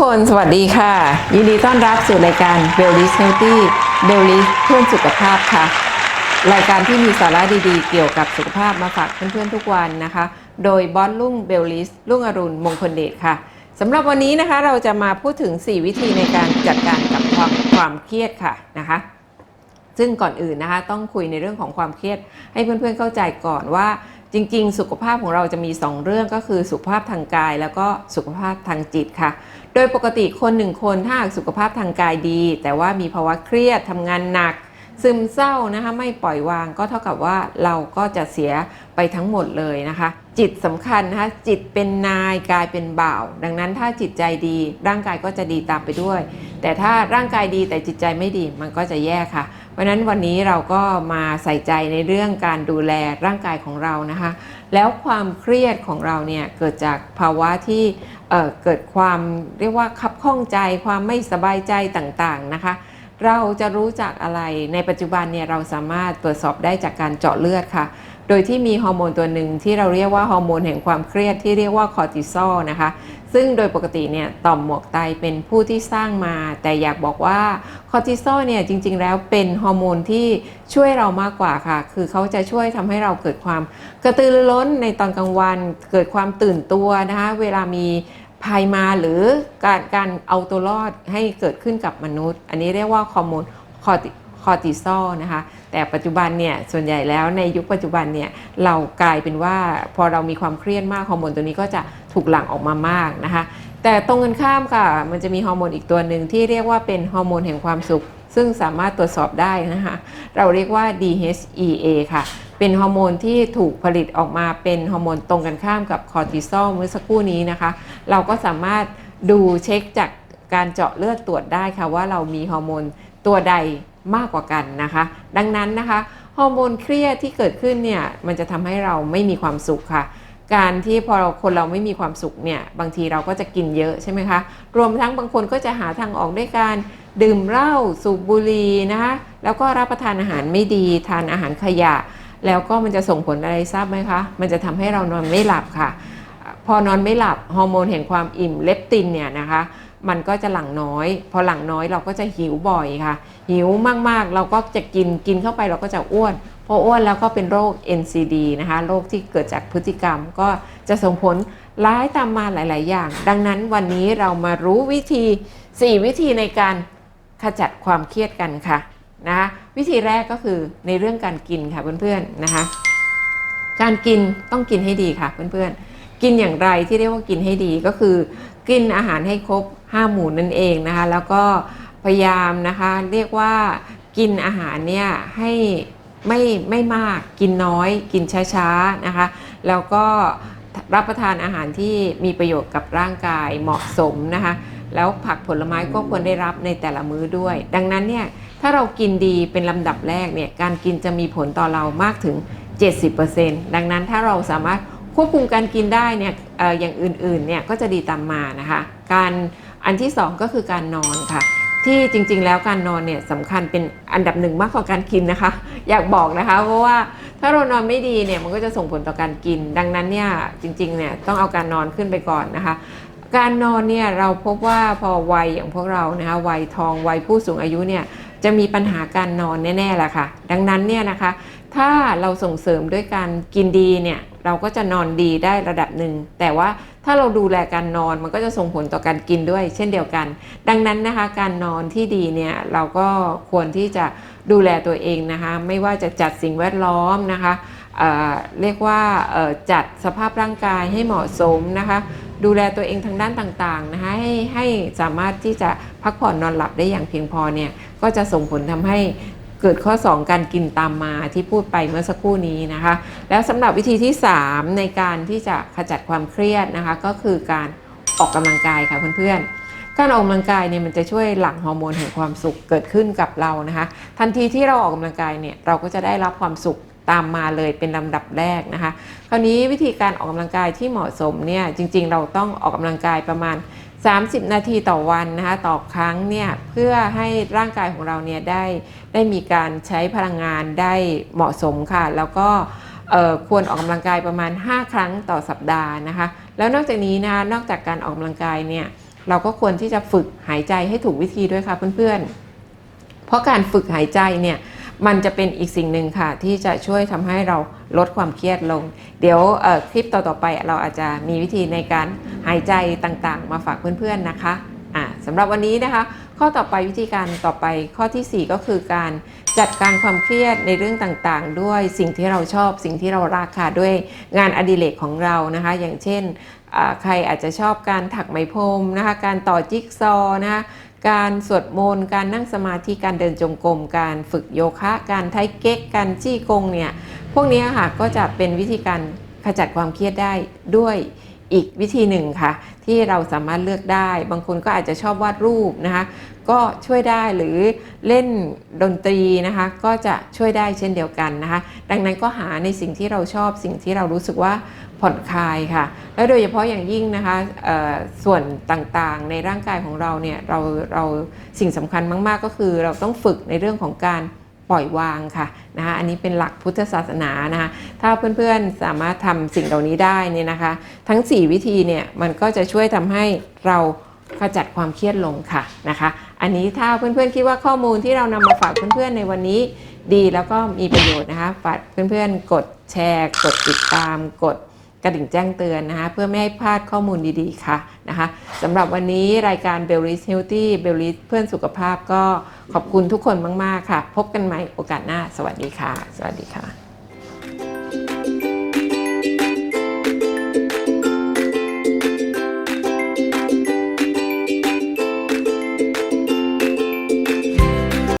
คน สวัสดีค่ะ ยินดีต้อนรับสู่รายการ b e l l i s Healthy b e l l i s เพื่อนสุขภาพค่ะ รายการที่มีสาระดีๆ เกี่ยวกับสุขภาพมาฝากเพื่อนๆทุกวันนะคะ โดยบอสลุ่งเบลลิสลุ่งอรุณมงคลเดชค่ะสำหรับวันนี้นะคะเราจะมาพูดถึง 4 วิธีในการจัดการกับความความเครียดค่ะนะคะ ซึ่งก่อนอื่นนะคะ ต้องคุยในเรื่องของความเครียดให้เพื่อนๆเข้าใจก่อนว่า จริงๆ สุขภาพของเราจะมี 2 เรื่องก็คือสุขภาพทางกาย แล้วก็สุขภาพทางจิตค่ะ โดยปกติคนหนึ่งคนถ้าสุขภาพทางกายดี แต่ว่ามีภาวะเครียดทำงานหนัก ซึมเศร้านะคะไม่ปล่อยวางก็เท่ากับว่าเราก็จะเสียไปทั้งหมดเลยนะคะ จิตสำคัญนะคะจิตเป็นนายกายเป็นบ่าว ดังนั้นถ้าจิตใจดีร่างกายก็จะดีตามไปด้วย แต่ถ้าร่างกายดีแต่จิตใจไม่ดีมันก็จะแย่ค่ะ ราะนั้นวันนี้เราก็มาใส่ใจในเรื่องการดูแลร่างกายของเรานะคะ แล้วความเครียดของเราเนี่ยเกิดจากภาวะที่เเกิดความเรียกว่าคับข้องใจความไม่สบายใจต่างๆนะคะ เราจะรู้จักอะไรในปัจจุบันเนี่ยเราสามารถตรวจสอบได้จากการเจาะเลือดค่ะ โดยที่มีฮอร์โมนตัวหนึ่งที่เราเรียกว่าฮอร์โมนแห่งความเครียดที่เรียกว่าคอร์ติซอลนะคะ ซึ่งโดยปกติเนี่ยต่อมหมวกไตเป็นผู้ที่สร้างมา แต่อยากบอกว่าคอร์ติซอลเนี่ยจริงๆ แล้วเป็นฮอร์โมนที่ช่วยเรามากกว่าค่ะ คือเขาจะช่วยทำให้เราเกิดความกระตือรือร้นในตอนกลางวัน เกิดความตื่นตัวนะคะ เวลามีภัยมาหรือการการเอาตัวรอดให้เกิดขึ้นกับมนุษย์ อันนี้เรียกว่าฮอร์โมนคอร์ติซอลนะคะ แต่ปัจจุบันเนี่ยส่วนใหญ่แล้วในยุคปัจจุบันเนี่ยเรากลายเป็นว่าพอเรามีความเครียดมากฮอร์โมนตัวนี้ก็จะถูกหลั่งออกมามากนะคะ แต่ตรงกันข้ามค่ะมันจะมีฮอร์โมนอีกตัวหนึ่งที่เรียกว่าเป็นฮอร์โมนแห่งความสุข ซึ่งสามารถตรวจสอบได้นะคะเราเรียกว่า DHEA ค่ะเป็นฮอร์โมนที่ถูกผลิตออกมาเป็นฮอร์โมนตรงกันข้ามกับคอร์ติซอลเมื่อสักครู่นี้นะคะ เราก็สามารถดูเช็คจากการเจาะเลือดตรวจได้ค่ะว่าเรามีฮอร์โมนตัวใดมากกว่ากันนะคะ ดังนั้นนะคะฮอร์โมนเครียดที่เกิดขึ้นเนี่ยมันจะทำให้เราไม่มีความสุขค่ะ การที่พอเราคนเราไม่มีความสุขเนี่ยบางทีเราก็จะกินเยอะใช่ไหมคะรวมทั้งบางคนก็จะหาทางออกด้วยการดื่มเหล้าสูบบุหรี่นะคะแล้วก็รับประทานอาหารไม่ดีทานอาหารขยะ แล้วก็มันจะส่งผลอะไรทราบไหมคะ มันจะทำให้เรานอนไม่หลับค่ะ พอนอนไม่หลับฮอร์โมนแห่งความอิ่มเลปตินเนี่ยนะคะ มันก็จะหลั่งน้อย พอหลั่งน้อยเราก็จะหิวบ่อยค่ะ หิวมากๆ เราก็จะกินกินเข้าไปเราก็จะอ้วนพออ้วนแล้วก็เป็นโรค NCD นะคะโรคที่เกิดจากพฤติกรรมก็จะส่งผลร้ายตามมาหลาย ๆ อย่าง ดังนั้นวันนี้เรามารู้วิธี 4 วิธีในการขจัดความเครียดกันค่ะนะคะวิธีแรกก็คือในเรื่องการกินค่ะเพื่อน ๆ นะคะการกินต้องกินให้ดีค่ะเพื่อน ๆ กินอย่างไรที่เรียกว่ากินให้ดีก็คือ กินอาหารให้ครบ 5 หมู่นั่นเองนะคะ แล้วก็พยายามนะคะเรียกว่ากินอาหารเนี่ยให้ไม่ไม่มากกินน้อยกินช้าๆนะคะ แล้วก็รับประทานอาหารที่มีประโยชน์กับร่างกายเหมาะสมนะคะ แล้วผักผลไม้ก็ควรได้รับในแต่ละมื้อด้วย ดังนั้นเนี่ยถ้าเรากินดีเป็นลำดับแรกเนี่ยการกินจะมีผลต่อเรามากถึง 70%ดังนั้นถ้าเราสามารถ ควบคุมการกินได้เนี่ยออย่างอื่นๆเนี่ยก็จะดีตามมานะคะการอันที่สองก็คือการนอนค่ะ ที่จริงๆ แล้วการนอนเนี่ยสำคัญเป็นอันดับหนึ่งมากกว่าการกินนะคะ อยากบอกนะคะ เพราะว่าถ้าเรานอนไม่ดีเนี่ยมันก็จะส่งผลต่อการกิน ดังนั้นเนี่ยจริงๆเนี่ยต้องเอาการนอนขึ้นไปก่อนนะคะการนอนเนี่ยเราพบว่าพอวัยอย่างพวกเรานะคะวัยทองวัยผู้สูงอายุเนี่ยจะมีปัญหาการนอนแน่ๆแหละค่ะ ดังนั้นเนี่ยนะคะ ถ้าเราส่งเสริมด้วยการกินดีเนี่ยเราก็จะนอนดีได้ระดับหนึ่ง แต่ว่าถ้าเราดูแลการนอนมันก็จะส่งผลต่อการกินด้วย เช่นเดียวกัน ดังนั้นนะคะ การนอนที่ดีเนี่ยเราก็ควรที่จะดูแลตัวเองนะคะ ไม่ว่าจะจัดสิ่งแวดล้อมนะคะเเรียกว่าจัดสภาพร่างกายให้เหมาะสมนะคะ ดูแลตัวเองทางด้านต่างๆนะคะให้ให้สามารถที่จะพักผ่อนนอนหลับได้อย่างเพียงพอเนี่ยก็จะส่งผลทำให้ เกิดข้อ 2 การกินตามมาที่พูดไปเมื่อสักครู่นี้นะคะ แล้วสำหรับวิธีที่ 3 ในการที่จะขจัดความเครียดนะคะ ก็คือการออกกำลังกายค่ะเพื่อนๆ การออกกำลังกายเนี่ยมันจะช่วยหลั่งฮอร์โมนแห่งความสุขเกิดขึ้นกับเรานะคะ ทันทีที่เราออกกำลังกายเนี่ยเราก็จะได้รับความสุขตามมาเลยเป็นลำดับแรกนะคะ คราวนี้วิธีการออกกำลังกายที่เหมาะสมเนี่ยจริงๆ เราต้องออกกำลังกายประมาณ 30 นาทีต่อวันนะคะต่อครั้งเนี่ยเพื่อให้ร่างกายของเราเนี่ยได้ได้มีการใช้พลังงานได้เหมาะสมค่ะ แล้วก็ควรออกกำลังกายประมาณ 5 ครั้งต่อสัปดาห์นะคะ แล้วนอกจากนี้นะคะนอกจากการออกกำลังกายเนี่ยเราก็ควรที่จะฝึกหายใจให้ถูกวิธีด้วยค่ะเพื่อนๆ เพราะการฝึกหายใจเนี่ยมันจะเป็นอีกสิ่งหนึ่งค่ะที่จะช่วยทำให้เรา ลดความเครียดลง เดี๋ยวคลิปต่อๆไปเราอาจจะมีวิธีในการหายใจต่างๆ มาฝากเพื่อนๆนะคะสำหรับวันนี้นะคะ ข้อต่อไปวิธีการต่อไปข้อทีสี่ 4 ก็คือการจัดการความเครียดในเรื่องต่างๆ ด้วยสิ่งที่เราชอบสิ่งที่เรารักค่ะด้วยงานอดิเรกของเรานะคะ อย่างเช่นใครอาจจะชอบการถักไหมพรมนะคะ การต่อจิ๊กซอนะคะ การสวดมนต์การนั่งสมาธิการเดินจงกรมการฝึกโยคะ การไทเก๊กการจี้กงเนี่ยพวกนี้ค่ะก็จะเป็นวิธีการขจัดความเครียดได้ด้วยอีกวิธีหนึ่งค่ะ ที่เราสามารถเลือกได้ บางคนก็อาจจะชอบวาดรูปนะคะ ก็ช่วยได้หรือเล่นดนตรีนะคะ ก็จะช่วยได้เช่นเดียวกันนะคะ ดังนั้นก็หาในสิ่งที่เราชอบสิ่งที่เรารู้สึกว่า ผ่อนคลายค่ะ และโดยเฉพาะอย่างยิ่งนะคะส่วนต่างๆ ในร่างกายของเราเนี่ยเราเราสิ่งสำคัญมากๆ ก็คือเราต้องฝึกในเรื่องของการปล่อยวางค่ะนะคะอันนี้เป็นหลักพุทธศาสนานะคะถ้าเพื่อนๆสามารถทำสิ่งเหล่านี้ได้เนี่ยนะคะ ทั้ง 4 วิธีเนี่ยมันก็จะช่วยทำให้เราขจัดความเครียดลงค่ะนะคะ อันนี้ถ้าเพื่อนๆคิดว่าข้อมูลที่เรานำมาฝากเพื่อนๆในวันนี้ดีแล้วก็มีประโยชน์นะคะฝากเพื่อนๆกดแชร์ กดติดตามกด กระดิ่งแจ้งเตือนนะคะเพื่อไม่ให้พลาดข้อมูลดีๆค่ะนะคะสำหรับวันนี้รายการ b e l l i s Healthy b e l l i s เพื่อนสุขภาพก็ขอบคุณทุกคนมาก ๆ ค่ะ พบกันใหม่โอกาสหน้า สวัสดีค่ะ สวัสดีค่ะ